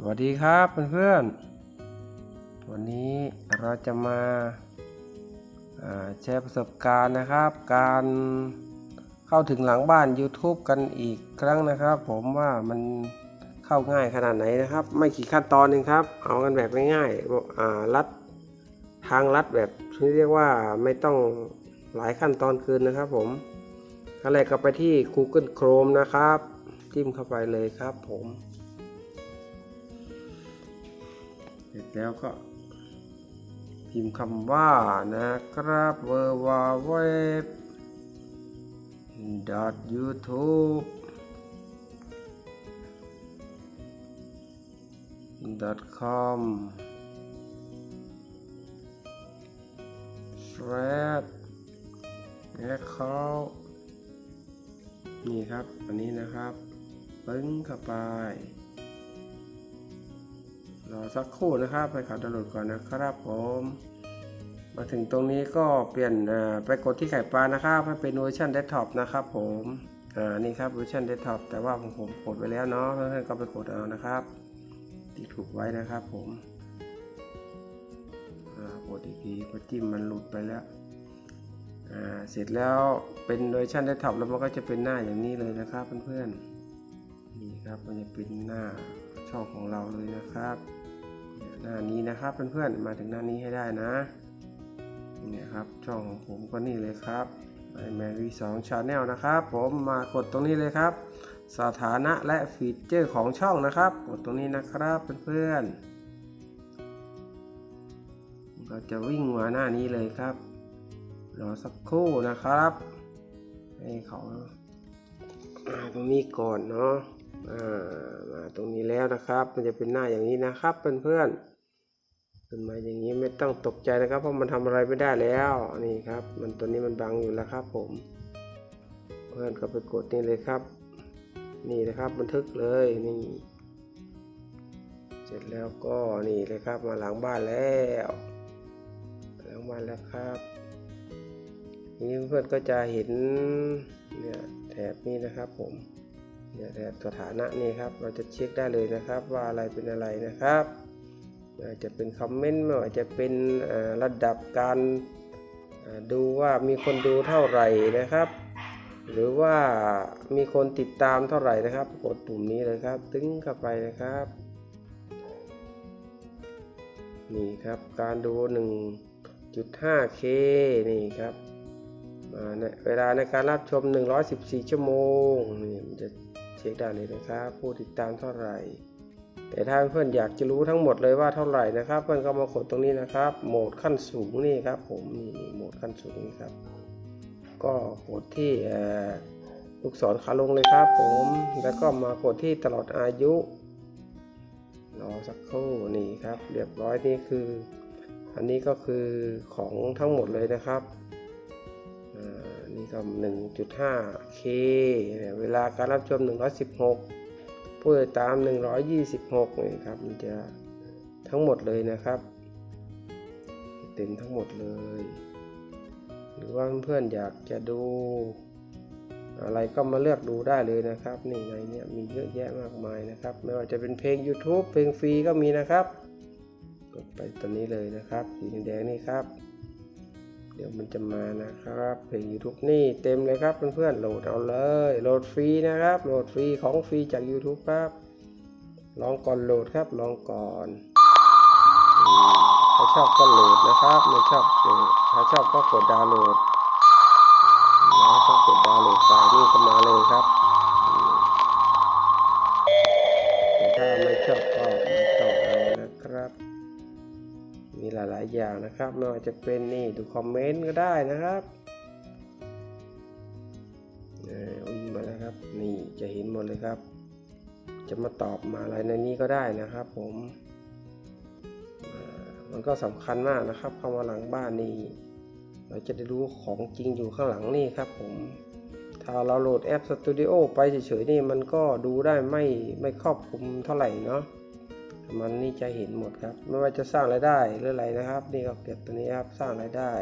สวัสดีครับเพื่อนๆ วันนี้เราจะมาาแชร์ประสบการณ์นะครับ การเข้าถึงหลังบ้าน YouTube กันอีกครั้งนะครับ ผมว่ามันเข้าง่ายขนาดไหนนะครับ ไม่กี่ขั้นตอนเองครับ เอากันแบบง่ายๆอ่าลัดทางลัดแบบที่เรียกว่าไม่ต้องหลายขั้นตอนเกินนะครับผมขั้นแรกก็ไปที่ Google Chrome นะครับ จิ้มเข้าไปเลยครับผม เสร็จแล้วก็ พิมพ์คำว่านะครับ w w w youtube com slash account นี่ครับ อันนี้นะครับ ปึ้งเข้าไป รอสักครู่นะครับไปขับดาวน์โหลดก่อนนะครับผม มาถึงตรงนี้ก็เปลี่ยนไปกดที่ไข่ปลานะครับให้เป็นเวอร์ชันเดสก์ท็อปนะครับผมอ่านี่ครับเวอร์ชันเดสก์ท็อปแต่ว่าผมผมกดไว้แล้วเนาะเพื่อนๆก็ไปกดเอานะครับที่ถูกไว้นะครับผมกดอีกทีพอจิ้มมันหลุดไปแล้วเสร็จแล้วเป็นเวอร์ชันเดสก์ท็อปแล้วมันก็จะเป็นหน้าอย่างนี้เลยนะครับเพื่อนๆนี่ครับมันจะเป็นหน้าช่องของเราเลยนะครับ หน้านี้นะครับเพื่อนๆมาถึงหน้านี้ให้ได้นะนี่ครับช่องของผมก็นี่เลยครับไอแมรี่สองชาแนลนะครับผมมากดตรงนี้เลยครับ สถานะและฟีเจอร์ของช่องนะครับ กดตรงนี้นะครับเพื่อนๆก็จะวิ่งมาหน้านี้เลยครับรอสักครู่นะครับให้เขาตรงนี้ก่อนเนาะ มาตรงนี้แล้วนะครับ มันจะเป็นหน้าอย่างนี้นะครับเพื่อนๆเป็นมาอย่างนี้ไม่ต้องตกใจนะครับ เพราะมันทำอะไรไม่ได้แล้วนี่ครับ มันตัวนี้มันบังอยู่แล้วครับ ผม เพื่อนก็ไปกดนี่เลยครับ นี่นะครับบันทึกเลยนี่เสร็จแล้วก็นี่เลยครับมาหลังบ้านแล้วหลังบ้านแล้วครับนี้เพื่อนก็จะเห็นเนี่ยแถบนี้นะครับผม เนี่ยแถบสถานะนี่ครับเราจะเช็คได้เลยนะครับว่าอะไรเป็นอะไรนะครับไม่ว่าจะเป็นคอมเมนต์ไม่ว่าจะเป็นระดับการดูว่ามีคนดูเท่าไหร่นะครับ หรือว่ามีคนติดตามเท่าไหร่นะครับ กดปุ่มนี้เลยครับ ตึ้งเข้าไปนะครับนี่ครับการดู 1.5K นี่ครับเวลาในการรับชม 114 ชั่วโมงนี่มันจะ เช็คได้เลยนะครับ ผู้ติดตามเท่าไหร่ แต่ถ้าเพื่อนอยากจะรู้ทั้งหมดเลยว่าเท่าไหร่นะครับ เพื่อนก็มากดตรงนี้นะครับ โหมดขั้นสูงนี่ครับ ผมนี่โหมดขั้นสูงนี่ครับ ก็กดที่อ่อลูกศรขาลงเลยครับ ผมแล้วก็มากดที่ตลอดอายุรอสักครู่นี่ครับ เรียบร้อยนี่คือ อันนี้ก็คือของทั้งหมดเลยนะครับอ่า นี่ก็ 1.5K เวลาการรับชม 116 ผู้ติดตาม 126นี่ครับมันจะทั้งหมดเลยนะครับเต็มทั้งหมดเลย หรือว่าเพื่อนๆอยากจะดู อะไรก็มาเลือกดูได้เลยนะครับ นี่ในเนี้ยมีเยอะแยะมากมายนะครับ ไม่ว่าจะเป็นเพลง YouTube เพลงฟรีก็มีนะครับ กดไปตัวนี้เลยนะครับสีแดงนี่ครับ เดี๋ยวมันจะมานะครับเพลง YouTube นี่เต็มเลยครับเพื่อนๆโหลดเอาเลยโหลดฟรีนะครับโหลดฟรีของฟรีจาก YouTube ครับลองก่อนโหลดครับลองก่อนถ้าชอบก็โหลดนะครับไม่ชอบถ้าชอบก็กดดาวน์โหลดแล้วก็กดดาวน์โหลดไฟล์นี่ก็มาเลยครับถ้าไม่ชอบก็ไม่ต้องเอานะครับ มีหลาย ๆ อย่างนะครับไม่ว่าจะเป็นนี่ดูคอมเมนต์ก็ได้นะครับออวิ่งมาแล้วครับ นี่จะเห็นหมดเลยครับ จะมาตอบมาอะไรในนี้ก็ได้นะครับ ผมมันก็สำคัญมากนะครับเข้ามาหลังบ้านนี่เราจะได้รู้ของจริงอยู่ข้างหลังนี่ครับผม ถ้าเราโหลดแอป Studio ไปเฉยๆนี่มันก็ดูได้ไม่ไม่ครอบคลุมเท่าไหร่เนาะ มันนี่จะเห็นหมดครับ ไม่ว่าจะสร้างรายได้หรืออะไรนะครับ นี่ก็เก็บตัวนี้ครับสร้างรายได้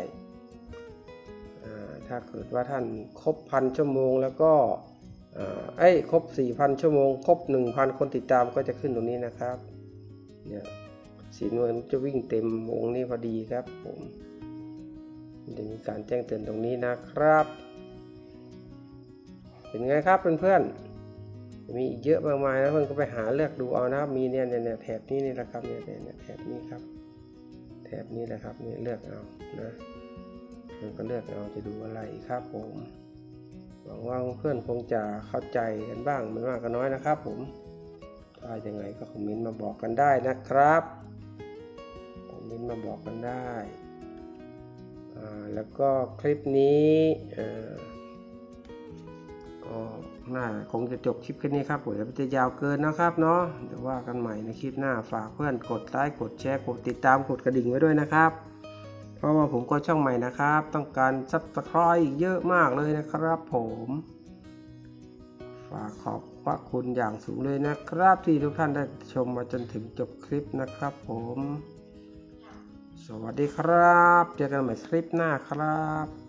ถ้าเกิดว่าท่านครบพันชั่วโมงแล้วก็อ่าเอ้ครบ 4,000 ชั่วโมง ครบ 1,000 คนติดตามก็จะขึ้นตรงนี้นะครับเนี่ยสีนวลจะวิ่งเต็มวงนี้พอดีครับผมจะมีการแจ้งเตือนตรงนี้นะครับ เป็นไงครับเพื่อนๆ มีอีกเยอะมากมายนะเพื่อนก็ไปหาเลือกดูเอานะครับมีเนี่ยเนี่ยแถบนี้นี่แหละครับเนี่ยเนี่ยแถบนี้ครับ แถบนี้แหละครับเนี่ยเลือกเอานะเพื่อนก็เลือกเอาจะดูอะไรครับผมหวังว่าเพื่อนคงจะเข้าใจกันบ้างไมันมากก็น้อยนะครับ ผมถ้ายังไงก็คอมเมนต์มาบอกกันได้นะครับคอมเมนต์มาบอกกันได้แล้วก็คลิปนี้อ่อ็น่าคงจะจบคลิปแค่นี้ครับผมเดี๋ยวจะยาวเกินนะครับเนาะเดี๋ยวว่ากันใหม่ในคลิปหน้าฝากเพื่อนกดไลค์กดแชร์กดติดตามกดกระดิ่งไว้ด้วยนะครับ เพราะว่าผมก็ช่องใหม่นะครับ ต้องการซับสไครต์เยอะมากเลยนะครับผมฝากขอบพระคุณอย่างสูงเลยนะครับ ที่ทุกท่านได้ชมมาจนถึงจบคลิปนะครับผม สวัสดีครับ เจอกันใหม่คลิปหน้าครับ